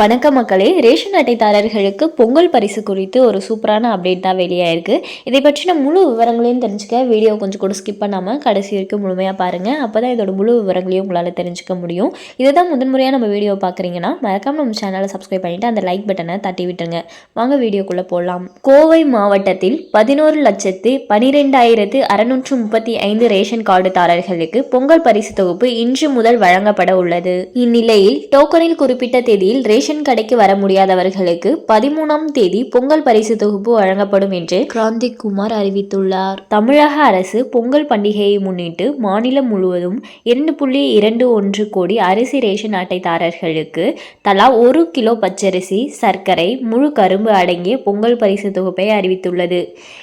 வணக்கம் மக்களே. ரேஷன் அட்டைதாரர்களுக்கு பொங்கல் பரிசு குறித்து ஒரு சூப்பரான அப்டேட் தான் வெளியாயிருக்கு. இதை பற்றின முழு விவரங்களையும் தெரிஞ்சுக்க வீடியோ கொஞ்சம் கூட ஸ்கிப் பண்ணாமல் கடைசி வரைக்கும் முழுமையாக பாருங்கள் அப்போ தான் இதோட முழு விவரங்களையும் உங்களால் தெரிஞ்சுக்க முடியும். இதை தான் முதன்முறையாக நம்ம வீடியோ பார்க்குறீங்கன்னா மறக்காமல் நம்ம சேனலை சப்ஸ்கிரைப் பண்ணிவிட்டு அந்த லைக் பட்டனை தட்டி விட்டுருங்க. வாங்க வீடியோக்குள்ளே போடலாம் கோவை மாவட்டத்தில் பதினோரு லட்சத்து பனிரெண்டாயிரத்து அறுநூற்று முப்பத்தி ஐந்து ரேஷன் கார்டுதாரர்களுக்கு பொங்கல் பரிசு தொகுப்பு இன்று முதல் வழங்கப்பட உள்ளது. இந்நிலையில் டோக்கனில் குறிப்பிட்ட தேதியில் ரேஷன் ரேஷன் கடைக்கு வர முடியாதவர்களுக்கு பதிமூணாம் தேதி பொங்கல் பரிசு தொகுப்பு வழங்கப்படும் என்று கிராந்திக் குமார் அறிவித்துள்ளார். தமிழக அரசு பொங்கல் பண்டிகையை முன்னிட்டு மாநிலம் முழுவதும் இரண்டு புள்ளி இரண்டு ஒன்று கோடி அரிசி ரேஷன் அட்டைதாரர்களுக்கு தலா ஒரு கிலோ பச்சரிசி சர்க்கரை முழு கரும்பு அடங்கிய பொங்கல் பரிசு தொகுப்பை அறிவித்துள்ளது.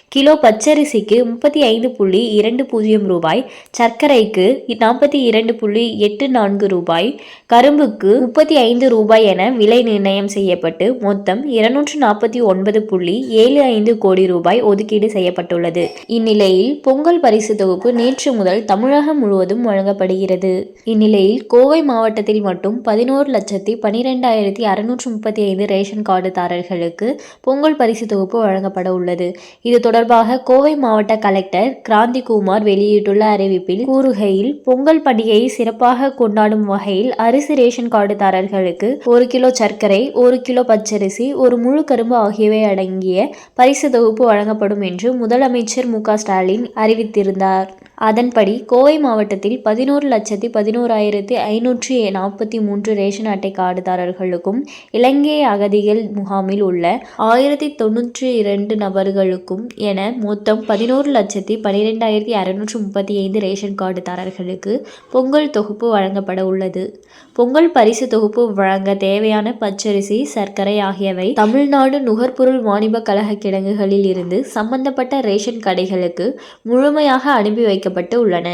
கிலோ பச்சரிசிக்கு முப்பத்தி ஐந்து புள்ளி இரண்டு பூஜ்ஜியம் ரூபாய் சர்க்கரைக்கு நாற்பத்தி இரண்டு புள்ளி எட்டு நான்கு ரூபாய் கரும்புக்கு முப்பத்தி ஐந்து ரூபாய் என விலை நிர்ணயம் செய்யப்பட்டு மொத்தம் இருநூற்று நாற்பத்தி ஒன்பது புள்ளி ஏழு ஐந்து கோடி ரூபாய் ஒதுக்கீடு செய்யப்பட்டுள்ளது. இந்நிலையில் பொங்கல் பரிசு தொகுப்பு நேற்று முதல் தமிழகம் முழுவதும் வழங்கப்படுகிறது. இந்நிலையில் கோவை மாவட்டத்தில் மட்டும் பதினோரு லட்சத்தி பனிரெண்டாயிரத்தி அறுநூற்று முப்பத்தி ஐந்து ரேஷன் கார்டுதாரர்களுக்கு பொங்கல் பரிசு தொகுப்பு வழங்கப்பட உள்ளது. இது தொடர்பாக கோவை மாவட்ட கலெக்டர் கிராந்திகுமார் வெளியிட்டுள்ள அறிவிப்பில் கூறுகையில் பொங்கல் பண்டிகையை சிறப்பாக கொண்டாடும் வகையில் அரிசி ரேஷன் கார்டுதாரர்களுக்கு ஒரு கிலோ சர்க்கரை ஒரு கிலோ பச்சரிசி ஒரு முழு கரும்பு ஆகியவை அடங்கிய பரிசு தொகுப்பு வழங்கப்படும் என்று முதலமைச்சர் மு ஸ்டாலின் அறிவித்திருந்தார். அதன்படி கோவை மாவட்டத்தில் பதினோரு லட்சத்தி பதினோராயிரத்தி ஐநூற்றி நாற்பத்தி மூன்று ரேஷன் அட்டை கார்டுதாரர்களுக்கும் இலங்கை அகதிகள் முகாமில் உள்ள ஆயிரத்தி தொன்னூற்றி இரண்டு நபர்களுக்கும் என மொத்தம் பதினோரு லட்சத்தி பனிரெண்டாயிரத்தி அறுநூற்று முப்பத்தி ஐந்து ரேஷன் கார்டுதாரர்களுக்கு பொங்கல் தொகுப்பு வழங்கப்பட உள்ளது. பொங்கல் பரிசு தொகுப்பு வழங்க தேவையான பச்சரிசி சர்க்கரை ஆகியவை தமிழ்நாடு நுகர்பொருள் வாணிப கழக கிடங்குகளில் இருந்து சம்பந்தப்பட்ட ரேஷன் கடைகளுக்கு முழுமையாக அனுப்பி வைக்கப்பட்டு உள்ளன.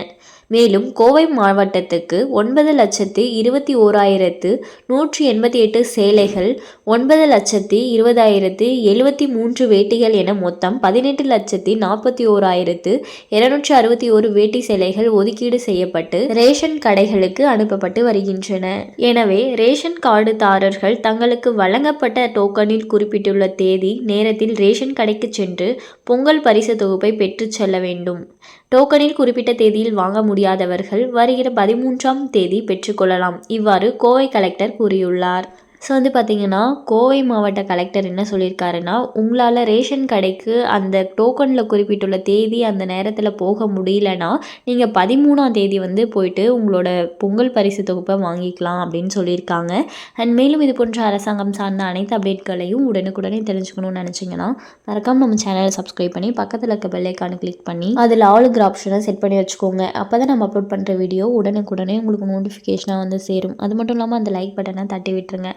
மேலும் கோவை மாவட்டத்துக்கு ஒன்பது லட்சத்து இருபத்தி ஓராயிரத்து நூற்றி எண்பத்தி எட்டு சேலைகள் ஒன்பது லட்சத்தி இருபதாயிரத்து எழுபத்தி மூன்று வேட்டிகள் என மொத்தம் பதினெட்டு லட்சத்தி நாற்பத்தி ஓராயிரத்து இருநூற்றி அறுபத்தி ஒரு வேட்டி சேலைகள் ஒதுக்கீடு செய்யப்பட்டு ரேஷன் கடைகளுக்கு அனுப்பப்பட்டு வருகின்றன. எனவே ரேஷன் கார்டுதாரர்கள் தங்களுக்கு வழங்கப்பட்ட டோக்கனில் குறிப்பிட்டுள்ள தேதி நேரத்தில் ரேஷன் கடைக்கு சென்று பொங்கல் பரிசு தொகுப்பை பெற்றுச் செல்ல வேண்டும். டோக்கனில் குறிப்பிட்ட தேதியில் வாங்க முடியாதவர்கள் வருகிற பதிமூன்றாம் தேதி பெற்றுக்கொள்ளலாம். இவ்வாறு கோவை கலெக்டர் கூறியுள்ளார். ஸோ வந்து பார்த்திங்கன்னா கோவை மாவட்ட கலெக்டர் என்ன சொல்லியிருக்காருன்னா உங்களால் ரேஷன் கடைக்கு அந்த டோக்கனில் குறிப்பிட்டுள்ள தேதி அந்த நேரத்தில் போக முடியலன்னா நீங்கள் பதிமூணாம் தேதி வந்து போயிட்டு உங்களோட பொங்கல் பரிசு தொகுப்பை வாங்கிக்கலாம் அப்படின்னு சொல்லியிருக்காங்க அண்ட் மேலும் இது போன்ற அரசாங்கம் சார்ந்த அனைத்து அப்டேட்களையும் உடனுக்குடனே தெரிஞ்சுக்கணும்னு நினச்சிங்கன்னா மறக்காமல் நம்ம சேனலை சப்ஸ்கிரைப் பண்ணி பக்கத்தில் இருக்க பெல்லைக்கான கிளிக் பண்ணி அதில் ஆளுங்கிற ஆப்ஷனை செட் பண்ணி வச்சுக்கோங்க. அப்போ தான் நம்ம அப்லோட் பண்ணுற வீடியோ உடனுக்குடனே உங்களுக்கு நோட்டிஃபிகேஷனாக வந்து சேரும். அது மட்டும் இல்லாமல் அந்த லைக் பட்டனை தட்டி விட்டுருங்க.